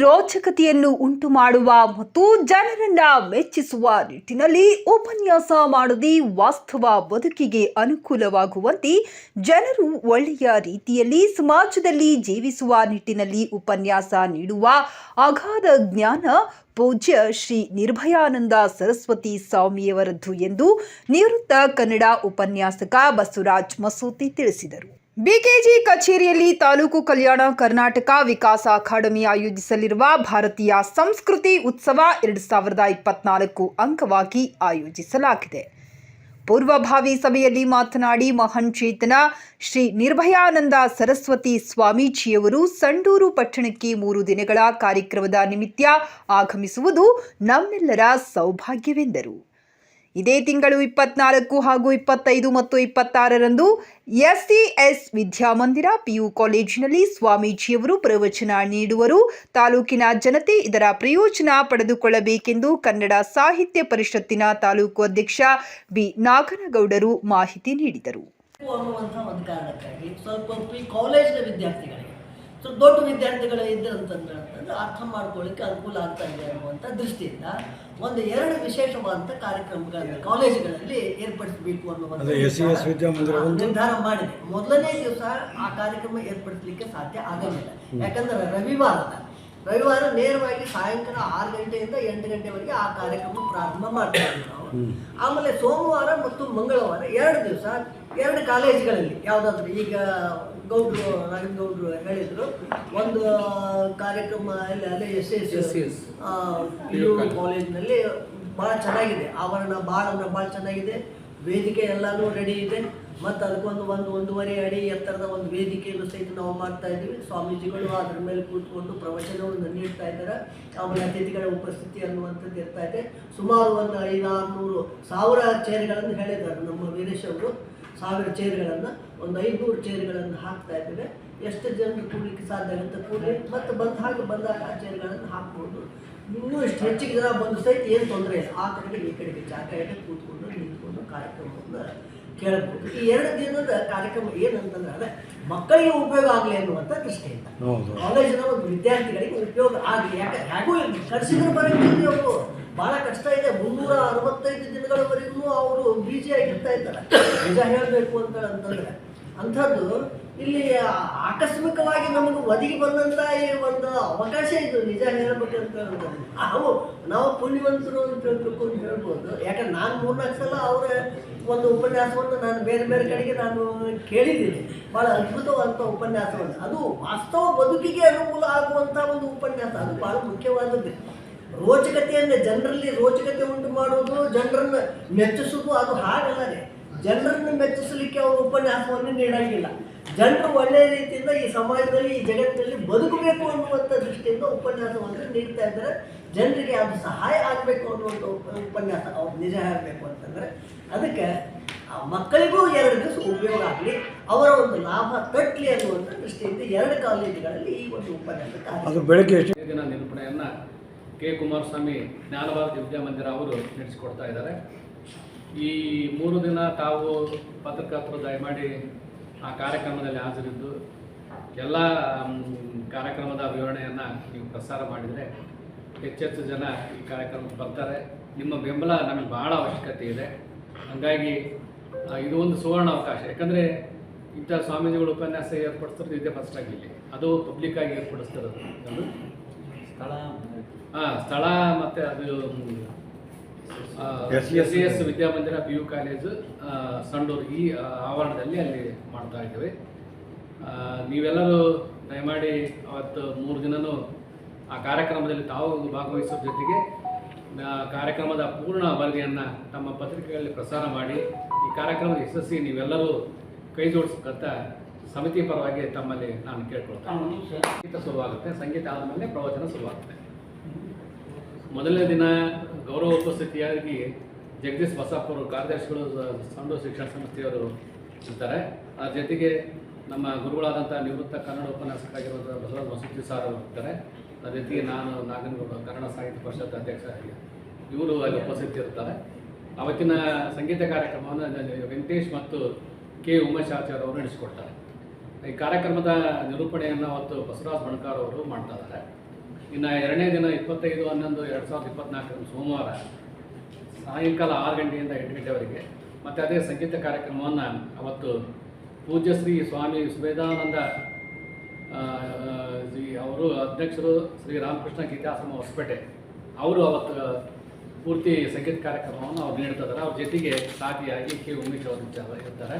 ರೋಚಕತೆಯನ್ನು ಉಂಟು ಮಾಡುವ ಮತ್ತು ಜನರನ್ನ ಮೆಚ್ಚಿಸುವ ನಿಟ್ಟಿನಲ್ಲಿ ಉಪನ್ಯಾಸ ಮಾಡದೆ ವಾಸ್ತವ ಬದುಕಿಗೆ ಅನುಕೂಲವಾಗುವಂತೆ ಜನರು ಒಳ್ಳೆಯ ರೀತಿಯಲ್ಲಿ ಸಮಾಜದಲ್ಲಿ ಜೀವಿಸುವ ನಿಟ್ಟಿನಲ್ಲಿ ಉಪನ್ಯಾಸ ನೀಡುವ ಅಗಾಧ ಜ್ಞಾನ ಪೂಜ್ಯ ಶ್ರೀ ನಿರ್ಭಯಾನಂದ ಸರಸ್ವತಿ ಸ್ವಾಮಿಯವರದ್ದು ಎಂದು ನಿವೃತ್ತ ಕನ್ನಡ ಉಪನ್ಯಾಸಕ ಬಸವರಾಜ್ ಮಸೂತಿ ತಿಳಿಸಿದರು. ಬಿಕೆಜಿ ಕಚೇರಿಯಲ್ಲಿ ತಾಲೂಕು ಕಲ್ಯಾಣ ಕರ್ನಾಟಕ ವಿಕಾಸ ಅಕಾಡೆಮಿ ಆಯೋಜಿಸಲಿರುವ ಭಾರತೀಯ ಸಂಸ್ಕೃತಿ ಉತ್ಸವ ಎರಡು ಸಾವಿರದ ಇಪ್ಪತ್ನಾಲ್ಕು ಅಂಗವಾಗಿ ಆಯೋಜಿಸಲಾಗಿದೆ. ಪೂರ್ವಭಾವಿ ಸಭೆಯಲ್ಲಿ ಮಾತನಾಡಿ ಮಹಾನ್ ಚೇತನ ಶ್ರೀ ನಿರ್ಭಯಾನಂದ ಸರಸ್ವತಿ ಸ್ವಾಮೀಜಿಯವರು ಸಂಡೂರು ಪಟ್ಟಣಕ್ಕೆ ಮೂರು ದಿನಗಳ ಕಾರ್ಯಕ್ರಮದ ನಿಮಿತ್ತ ಆಗಮಿಸುವುದು ನಮ್ಮೆಲ್ಲರ ಸೌಭಾಗ್ಯವೆಂದರು. ಇದೇ ತಿಂಗಳು ಇಪ್ಪತ್ನಾಲ್ಕು ಹಾಗೂ ಇಪ್ಪತ್ತೈದು ಮತ್ತು ಇಪ್ಪತ್ತಾರರಂದು ಎಸ್ ವಿದ್ಯಾಮಂದಿರ ಪಿಯು ಕಾಲೇಜಿನಲ್ಲಿ ಸ್ವಾಮೀಜಿಯವರು ಪ್ರವಚನ ನೀಡುವರು. ತಾಲೂಕಿನ ಜನತೆ ಇದರ ಪ್ರಯೋಜನ ಪಡೆದುಕೊಳ್ಳಬೇಕೆಂದು ಕನ್ನಡ ಸಾಹಿತ್ಯ ಪರಿಷತ್ತಿನ ತಾಲೂಕು ಅಧ್ಯಕ್ಷ ಬಿ. ನಾಗನಗೌಡರು ಮಾಹಿತಿ ನೀಡಿದರು. ಸ್ವಲ್ಪ ದೊಡ್ಡ ವಿದ್ಯಾರ್ಥಿಗಳು ಇದ್ದರು ಅಂತಂದ್ರೆ ಅರ್ಥ ಮಾಡ್ಕೊಳ್ಳಿಕ್ಕೆ ಅನುಕೂಲ ಆಗ್ತಾ ಇದೆ ಅನ್ನುವಂಥ ದೃಷ್ಟಿಯಿಂದ ಒಂದು ಎರಡು ವಿಶೇಷವಾದಂಥ ಕಾರ್ಯಕ್ರಮಗಳನ್ನು ಕಾಲೇಜುಗಳಲ್ಲಿ ಏರ್ಪಡಿಸಬೇಕು ಅನ್ನುವಂಥ ನಿರ್ಧಾರ- ಒಂದು ನಿರ್ಧಾರ ಮಾಡಿದೆ. ಮೊದಲನೇ ದಿವಸ ಆ ಕಾರ್ಯಕ್ರಮ ಏರ್ಪಡಿಸಲಿಕ್ಕೆ ಸಾಧ್ಯ ಆಗಲಿಲ್ಲ. ಯಾಕಂದ್ರೆ ರವಿವಾರ ರವಿವಾರ ನೇರವಾಗಿ ಸಾಯಂಕಾಲ ಆರು ಗಂಟೆಯಿಂದ ಎಂಟು ಗಂಟೆವರೆಗೆ ಆ ಕಾರ್ಯಕ್ರಮ ಪ್ರಾರಂಭ ಮಾಡ್ತಾ ನಾವು. ಆಮೇಲೆ ಸೋಮವಾರ ಮತ್ತು ಮಂಗಳವಾರ ಎರಡು ದಿವಸ ಎರಡು ಕಾಲೇಜುಗಳಲ್ಲಿ ಯಾವುದಾದ್ರು ಈಗ ಗೌಡ್ರು ನಾಗೇಂದ್ರ ಹೇಳಿದ್ರು. ಒಂದು ಕಾರ್ಯಕ್ರಮ ಅಲ್ಲಿ ಅಲ್ಲೇ ಎಸ್ ಎಸ್ ಪಿ ಯು ಕಾಲೇಜ್ನಲ್ಲಿ ಭಾಳ ಚೆನ್ನಾಗಿದೆ. ಆವರಣ ಭಾಳ ಅಂದ್ರೆ ಭಾಳ ಚೆನ್ನಾಗಿದೆ. ವೇದಿಕೆ ಎಲ್ಲಾನು ರೆಡಿ ಇದೆ. ಮತ್ತು ಅದಕ್ಕೊಂದು ಒಂದು ಒಂದೂವರೆ ಅಡಿ ಎತ್ತರದ ಒಂದು ವೇದಿಕೆಯನ್ನು ಸಹಿತ ನಾವು ಮಾಡ್ತಾ ಇದ್ದೀವಿ. ಸ್ವಾಮೀಜಿಗಳು ಅದ್ರ ಮೇಲೆ ಕೂತ್ಕೊಂಡು ಪ್ರವಚನವನ್ನು ನೀಡ್ತಾ ಇದ್ದಾರೆ. ಆಮೇಲೆ ಅತಿಥಿಗಳ ಉಪಸ್ಥಿತಿ ಅನ್ನುವಂಥದ್ದು ಇರ್ತಾ ಇದೆ. ಸುಮಾರು ಒಂದು ಐದಾರು ನೂರು ಸಾವಿರ ಚೇರ್ಗಳನ್ನು ಹೇಳಿದ್ದಾರೆ ನಮ್ಮ ವೀರೇಶ್ ಅವರು. ಸಾವಿರ ಚೇರ್ಗಳನ್ನು ಒಂದು ಐದುನೂರು ಚೇರ್ಗಳನ್ನು ಹಾಕ್ತಾ ಇದ್ದೇವೆ. ಎಷ್ಟು ಜನರು ಕೂಡಲಿಕ್ಕೆ ಸಾಧ್ಯ ಆಗುತ್ತೆ ಕೂಡಲಿ? ಮತ್ತು ಬಂದ ಹಾಗೆ ಬಂದಾಗ ಆ ಚೇರ್ಗಳನ್ನು ಹಾಕ್ಬೋದು. ಇನ್ನೂ ಇಷ್ಟು ಹೆಚ್ಚಿಗೆ ಜನ ಬಂದು ಸಹಿತ ಏನು ತೊಂದರೆ ಇಲ್ಲ. ಆ ಕಡೆಗೆ ಈ ಕಡೆಗೆ ಜಾಗ ಇದೆ ಕೂತ್ಕೊಂಡು ನಿಂತ್ಕೊಂಡು ಕಾರ್ಯಕ್ರಮವನ್ನು ಕೇಳಬಹುದು ಈ ಎರಡು ದಿನದ ಕಾರ್ಯಕ್ರಮ ಏನಂತಂದ್ರೆ ಅದೇ ಮಕ್ಕಳಿಗೆ ಉಪಯೋಗ ಆಗಲಿ ಅನ್ನುವಂಥ ದೃಷ್ಟಿಯಿಂದ ಕಾಲೇಜಿನ ಒಂದು ವಿದ್ಯಾರ್ಥಿಗಳಿಗೆ ಉಪಯೋಗ ಆಗಲಿ. ಯಾಕೆ? ಹೇಗೂ ಕಳಿಸಿದ್ರು ಬರೋದು ಭಾಳ ಕಷ್ಟ ಇದೆ. ಮುನ್ನೂರ ಅರವತ್ತೈದು ಆಗಿರ್ತಾ ಇದ್ದಾರೆ. ನಿಜ ಹೇಳಬೇಕು ಅಂತ ಅಂತಂದ್ರೆ, ಅಂಥದ್ದು ಇಲ್ಲಿ ಆಕಸ್ಮಿಕವಾಗಿ ನಮಗೆ ಒದಗಿ ಬಂದಂತ ಈ ಒಂದು ಅವಕಾಶ ಇದು, ನಿಜ ಹೇಳ್ಬೇಕಂತ ನಾವು ನಾವು ಪುಣ್ಯವಂತರು ಅಂತ ಹೇಳ್ಬೇಕು ಅಂತ ಹೇಳ್ಬೋದು. ಯಾಕಂದ್ರೆ ನಾನು ಮೂರ್ನಾಲ್ಕು ಸಲ ಅವರ ಒಂದು ಉಪನ್ಯಾಸವನ್ನು ನಾನು ಬೇರೆ ಬೇರೆ ಕಡೆಗೆ ನಾನು ಕೇಳಿದ್ದೀನಿ. ಭಾಳ ಅದ್ಭುತವಾದಂಥ ಉಪನ್ಯಾಸವನ್ನು. ಅದು ವಾಸ್ತವ ಬದುಕಿಗೆ ಅನುಕೂಲ ಆಗುವಂಥ ಒಂದು ಉಪನ್ಯಾಸ. ಅದು ಭಾಳ ಮುಖ್ಯವಾದದ್ದು. ರೋಚಕತೆಯನ್ನು ಜನರಲ್ಲಿ ರೋಚಕತೆ ಉಂಟು ಮಾಡುವುದು ಜನರನ್ನು ಮೆಚ್ಚಿಸೋದು ಅದು ಹಾಗಲ್ಲ ರೀ ಜನರನ್ನು ಮೆಚ್ಚಿಸಲಿಕ್ಕೆ ಅವರು ಉಪನ್ಯಾಸವನ್ನು ನೀಡಂಗಿಲ್ಲ. ಜನರು ಒಳ್ಳೆಯ ರೀತಿಯಿಂದ ಈ ಸಮಾಜದಲ್ಲಿ ಈ ಜಗತ್ತಿನಲ್ಲಿ ಬದುಕಬೇಕು ಅನ್ನುವಂಥ ದೃಷ್ಟಿಯಿಂದ ಉಪನ್ಯಾಸವನ್ನು ನೀಡ್ತಾ ಇದ್ದಾರೆ. ಜನರಿಗೆ ಅದು ಸಹಾಯ ಆಗಬೇಕು ಅನ್ನುವಂಥ ಉಪ- ಉಪನ್ಯಾಸ ಅವ್ರು ನಿಜ ಆಗಬೇಕು ಅಂತಂದರೆ ಅದಕ್ಕೆ ಆ ಮಕ್ಕಳಿಗೂ ಎರಡು ದಿವಸ ಉಪಯೋಗ ಆಗಲಿ ಅವರ ಒಂದು ಲಾಭ ಕಟ್ಟಲಿ ಅನ್ನುವಂಥ ದೃಷ್ಟಿಯಿಂದ ಎರಡು ಕಾಲೇಜುಗಳಲ್ಲಿ ಈ ಒಂದು ಉಪನ್ಯಾಸ ನಿರೂಪಣೆಯನ್ನು ಕೆ ಕುಮಾರಸ್ವಾಮಿ ಜ್ಞಾನಭಾರತಿ ವಿದ್ಯಾಮಂದಿರ ಅವರು ನಡೆಸಿಕೊಡ್ತಾ ಇದ್ದಾರೆ. ಈ ಮೂರು ದಿನ ತಾವು ಪತ್ರಕರ್ತರು ದಯಮಾಡಿ ಆ ಕಾರ್ಯಕ್ರಮದಲ್ಲಿ ಹಾಜರಿದ್ದು, ಎಲ್ಲ ಕಾರ್ಯಕ್ರಮದ ವಿವರಣೆಯನ್ನು ನೀವು ಪ್ರಸಾರ ಮಾಡಿದರೆ ಹೆಚ್ಚೆಚ್ಚು ಜನ ಈ ಕಾರ್ಯಕ್ರಮಕ್ಕೆ ಬರ್ತಾರೆ. ನಿಮ್ಮ ಬೆಂಬಲ ನಮಗೆ ಬಹಳ ಅವಶ್ಯಕತೆ ಇದೆ. ಹಾಗಾಗಿ ಇದು ಒಂದು ಸುವರ್ಣ ಅವಕಾಶ. ಯಾಕಂದರೆ ಇಂಥ ಸ್ವಾಮೀಜಿಗಳು ಉಪನ್ಯಾಸ ಏರ್ಪಡಿಸ್ತಾರೆ, ಇದೇ ಫಸ್ಟ್ ಆಗಿಲ್ಲ ಅದು ಪಬ್ಲಿಕ್ ಆಗಿ ಏರ್ಪಡಿಸ್ತಿರೋದು ಅದು. ಹಾಂ ಸ್ಥಳ ಮತ್ತು ಅದು S C S Vidyamandira P U college Sandur ಈ ಆವರಣದಲ್ಲಿ ಅಲ್ಲಿ ಮಾಡ್ತಾ ಇದ್ದೇವೆ. ನೀವೆಲ್ಲರೂ ದಯಮಾಡಿ ಅವತ್ತು ಮೂರು ದಿನನೂ ಆ ಕಾರ್ಯಕ್ರಮದಲ್ಲಿ ತಾವು ಭಾಗವಹಿಸೋ ಜೊತೆಗೆ ಕಾರ್ಯಕ್ರಮದ ಪೂರ್ಣ ವರದಿಯನ್ನು ತಮ್ಮ ಪತ್ರಿಕೆಗಳಲ್ಲಿ ಪ್ರಸಾರ ಮಾಡಿ ಈ ಕಾರ್ಯಕ್ರಮದ ಯಶಸ್ವಿ ನೀವೆಲ್ಲರೂ ಕೈ ಜೋಡಿಸಕ್ಕಂತ ಸಮಿತಿ ಪರವಾಗಿ ತಮ್ಮಲ್ಲಿ ನಾನು ಕೇಳ್ಕೊಳ್ತೇನೆ. ಸಂಗೀತ ಶುರುವಾಗುತ್ತೆ. ಸಂಗೀತ ಆದಮೇಲೆ ಪ್ರವಚನ ಶುರುವಾಗುತ್ತೆ. ಮೊದಲನೇ ದಿನ ಗೌರವ ಉಪಸ್ಥಿತಿಯಾಗಿ ಜಗದೀಶ್ ಬಸಾಪುರ ಕಾರ್ಯದರ್ಶಿಗಳು ಸಂಡೂರು ಶಿಕ್ಷಣ ಸಂಸ್ಥೆಯವರು ಇರ್ತಾರೆ. ಅದ್ರ ಜೊತೆಗೆ ನಮ್ಮ ಗುರುಗಳಾದಂಥ ನಿವೃತ್ತ ಕನ್ನಡ ಉಪನ್ಯಾಸಕರಾಗಿರುವಂಥ ಬಸವರಾಜ ವಸತಿ ಸಾರ್ ಅವರು ಇರ್ತಾರೆ. ಅದ್ರ ಜೊತೆಗೆ ನಾನು ನಾಗನಗೌಡ ಕನ್ನಡ ಸಾಹಿತ್ಯ ಪರಿಷತ್ ಅಧ್ಯಕ್ಷ ಇವರು ಅಲ್ಲಿ ಉಪಸ್ಥಿತಿ ಇರ್ತಾರೆ ಅವತ್ತಿನ ಸಂಗೀತ ಕಾರ್ಯಕ್ರಮವನ್ನು ವೆಂಕಟೇಶ್ ಮತ್ತು ಕೆ ಉಮೇಶಾಚಾರ್ಯ ಅವರು ನಡೆಸಿಕೊಡ್ತಾರೆ. ಈ ಕಾರ್ಯಕ್ರಮದ ನಿರೂಪಣೆಯನ್ನು ಅವತ್ತು ಬಸವರಾಜ್ ಬಣಕಾರ್ ಅವರು ಮಾಡ್ತಾ ಇದ್ದಾರೆ. ಇನ್ನು ಎರಡನೇ ದಿನ ಇಪ್ಪತ್ತೈದು, ಹನ್ನೊಂದು, ಎರಡು ಸಾವಿರದ ಇಪ್ಪತ್ನಾಲ್ಕರ ಸೋಮವಾರ ಸಾಯಂಕಾಲ ಆರು ಗಂಟೆಯಿಂದ ಎಂಟು ಗಂಟೆವರೆಗೆ ಮತ್ತು ಅದೇ ಸಂಗೀತ ಕಾರ್ಯಕ್ರಮವನ್ನು ಅವತ್ತು ಪೂಜ್ಯ ಶ್ರೀ ಸ್ವಾಮಿ ಸುಬೇದಾನಂದ ಜಿ ಅವರು ಅಧ್ಯಕ್ಷರು ಶ್ರೀ ರಾಮಕೃಷ್ಣ ಗೀತಾಶ್ರಮ ಹೊಸಪೇಟೆ ಅವರು ಅವತ್ತು ಪೂರ್ತಿ ಸಂಗೀತ ಕಾರ್ಯಕ್ರಮವನ್ನು ಅವ್ರು ನೀಡ್ತಿದ್ದಾರೆ ಅವ್ರ ಜೊತೆಗೆ ಸಾಥಿಯಾಗಿ ಕೆ ಉಮೇಶ್ ಅವರು ಇರ್ತಾರೆ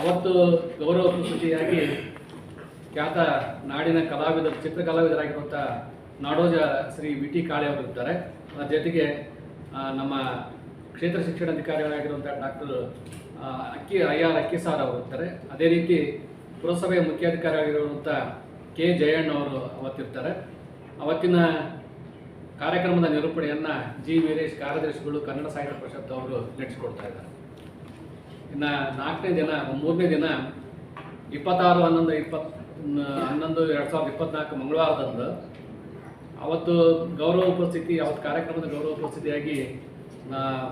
ಅವತ್ತು ಗೌರವ ಪ್ರಸ್ತುತಿಯಾಗಿ ಖ್ಯಾತ ನಾಡಿನ ಕಲಾವಿದ ಚಿತ್ರ ಕಲಾವಿದರಾಗಿರುವಂಥ ನಾಡೋಜ ಶ್ರೀ ವಿ ಟಿ ಕಾಳೆ ಅವರು ಇರ್ತಾರೆ ಅದರ ಜೊತೆಗೆ ನಮ್ಮ ಕ್ಷೇತ್ರ ಶಿಕ್ಷಣಾಧಿಕಾರಿಗಳಾಗಿರುವಂಥ doctor Akki R Akki sir ಅವರು ಇರ್ತಾರೆ ಅದೇ ರೀತಿ ಪುರಸಭೆಯ ಮುಖ್ಯಾಧಿಕಾರಿಯಾಗಿರುವಂಥ ಕೆ ಜಯಣ್ಣ ಅವರು ಅವತ್ತಿರ್ತಾರೆ. ಅವತ್ತಿನ ಕಾರ್ಯಕ್ರಮದ ನಿರೂಪಣೆಯನ್ನು ಜಿ ವೀರೇಶ್, ಕಾರ್ಯದರ್ಶಿಗಳು ಕನ್ನಡ ಸಾಹಿತ್ಯ ಪರಿಷತ್ ಅವರು ನಡೆಸಿಕೊಡ್ತಾ ಇದ್ದಾರೆ. ಇನ್ನು ನಾಲ್ಕನೇ ದಿನ, ಮೂರನೇ ದಿನ, ಇಪ್ಪತ್ತಾರು, ಹನ್ನೊಂದು, ಇಪ್ಪತ್ ಹನ್ನೊಂದು, ಎರಡು ಸಾವಿರದ ಇಪ್ಪತ್ನಾಲ್ಕು ಮಂಗಳವಾರದಂದು ಅವತ್ತು ಗೌರವ ಉಪಸ್ಥಿತಿ, ಅವತ್ತು ಕಾರ್ಯಕ್ರಮದ ಗೌರವ ಉಪಸ್ಥಿತಿಯಾಗಿ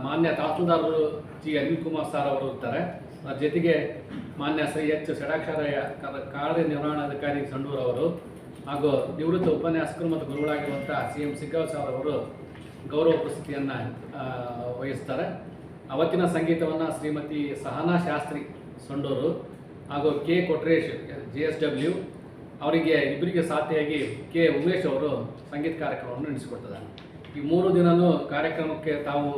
ಮಾನ್ಯ ತಹಸೀಲ್ದಾರರು ಜಿ. ಅನಿಲ್ ಕುಮಾರ್ ಸರ್ ಅವರು ಇರ್ತಾರೆ. ಜೊತೆಗೆ ಮಾನ್ಯ ಶ್ರೀ ಎಚ್. ಷಡಾಕ್ಷರಯ್ಯ ಕಾರ್ಯ ಕಾರ್ಯನಿರ್ವಹಣಾಧಿಕಾರಿ ಸಂಡೂರ್ ಅವರು ಹಾಗೂ ನಿವೃತ್ತ ಉಪನ್ಯಾಸಕರು ಮತ್ತು ಗುರುಗಳಾಗಿರುವಂಥ ಸಿ. ಎಂ. ಸಿಗ್ಗಾವ್ ಸರ್ ಅವರು ಗೌರವ ಉಪಸ್ಥಿತಿಯನ್ನು ವಹಿಸ್ತಾರೆ. ಅವತ್ತಿನ ಸಂಗೀತವನ್ನು ಶ್ರೀಮತಿ ಸಹನಾ ಶಾಸ್ತ್ರಿ ಸೊಂಡೋರು ಹಾಗೂ K Kotresh, J S W ಅವರಿಗೆ ಇಬ್ಬರಿಗೆ ಸಾಥಿಯಾಗಿ ಕೆ ಉಮೇಶ್ ಅವರು ಸಂಗೀತ ಕಾರ್ಯಕ್ರಮವನ್ನು ನಡೆಸಿಕೊಡ್ತಾರೆ ಈ ಮೂರು ದಿನವೂ ಕಾರ್ಯಕ್ರಮಕ್ಕೆ ತಾವು